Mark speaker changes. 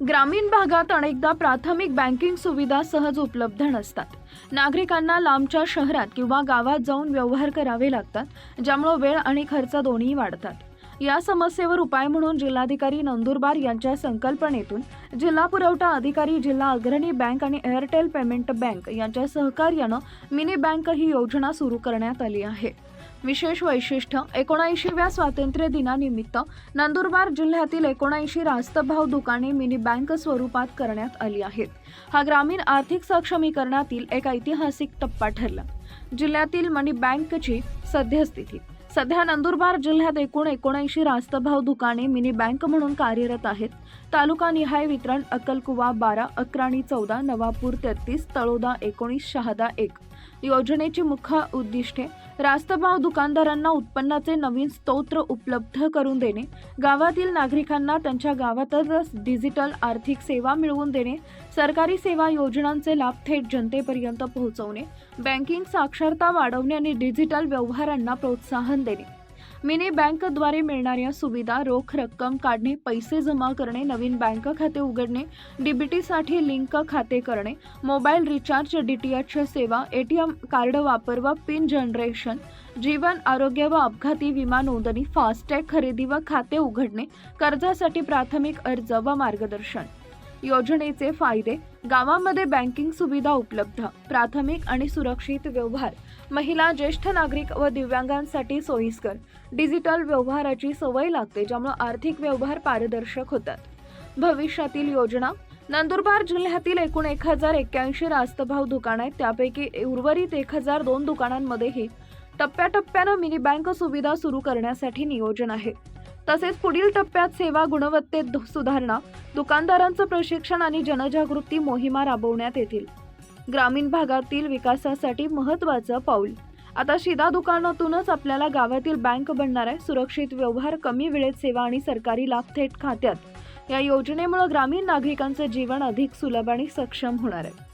Speaker 1: ग्रामीण भागात अनेकदा प्राथमिक बँकिंग सुविधा सहज उपलब्ध नसतात. नागरिकांना लांबच्या शहरात किंवा गावात जाऊन व्यवहार करावे लागतात ज्यामुळे वेळ आणि खर्च दोन्ही वाढतात. या समस्येवर उपाय म्हणून जिल्हाधिकारी नंदुरबार यांच्या संकल्पनेतून जिल्हा पुरवठा अधिकारी जिल्हा अग्रणी बँक आणि एअरटेल पेमेंट बँक यांच्या सहकार्यानं मिनी बँक ही योजना सुरू करण्यात आली आहे. विशेष वैशिष्ट्य. एकोणऐंशीव्या स्वातंत्र्य दिनानिमित्त नंदुरबार जिल्ह्यातील एकोणऐंशी रास्तभाव दुकाने मिनी बँक स्वरूपात करण्यात आली आहेत. हा ग्रामीण आर्थिक सक्षमीकरणातील एक ऐतिहासिक टप्पा ठरला. जिल्ह्यातील मनी बँकची सद्यस्थिती. सध्या नंदुरबार जिल्ह्यात एकूण एकोणऐंशी रास्तभाव दुकाने मिनी बँक म्हणून कार्यरत आहेत. तालुका निहाय वितरण अक्कलकुवा बारा अकराणी चौदा नवापूर तेहतीस तळोदा एकोणीस शहादा एक. योजनेची मुख्य उद्दिष्टे रास्तभाव दुकानदारांना उत्पन्नाचे नवीन स्तोत्र उपलब्ध करून देणे गावातील नागरिकांना त्यांच्या गावातच डिजिटल आर्थिक सेवा मिळवून देणे सरकारी सेवा योजनांचे लाभ थेट जनतेपर्यंत पोहोचवणे बँकिंग साक्षरता वाढवणे आणि डिजिटल व्यवहारांना प्रोत्साहन देणे. मिनी बँकद्वारे मिळणाऱ्या सुविधा रोख रक्कम काढणे पैसे जमा करणे नवीन बँक खाते उघडणे डीबीटीसाठी लिंक खाते करणे mobile recharge D T H सेवा ए टी एम कार्ड वापर व पिन जनरेशन जीवन आरोग्य व अपघाती विमा नोंदणी फास्टॅग खरेदी व खाते उघडणे कर्जासाठी प्राथमिक अर्ज व मार्गदर्शन. योजनेचे फायदे गावामध्ये बँकिंग सुविधा उपलब्ध प्राथमिक आणि सुरक्षित व्यवहार महिला ज्येष्ठ नागरिक व दिव्यांगांसाठी सोयीस्कर डिजिटल व्यवहाराची सवय लागते ज्यामुळे आर्थिक व्यवहार पारदर्शक होतात. भविष्यातील योजना नंदुरबार जिल्ह्यातील एकूण एक हजार एक्क्याऐंशी रास्तभाव दुकान आहेत त्यापैकी उर्वरित एक हजार दोन दुकानांमध्येही टप्प्याटप्प्यानं मिनी बँक सुविधा सुरू करण्यासाठी नियोजन आहे. तसेच पुढील टप्प्यात सेवा गुणवत्तेत सुधारणा दुकानदारांचं प्रशिक्षण आणि जनजागृती मोहिमा राबवण्यात येतील. ग्रामीण भागातील विकासासाठी महत्त्वाचं पाऊल. आता शिदा दुकानातूनच आपल्याला गावातील बँक बनणार आहे. सुरक्षित व्यवहार कमी वेळेत सेवा आणि सरकारी लाभ थेट खात्यात. या योजनेमुळे ग्रामीण नागरिकांचं जीवन अधिक सुलभ आणि सक्षम होणार आहे.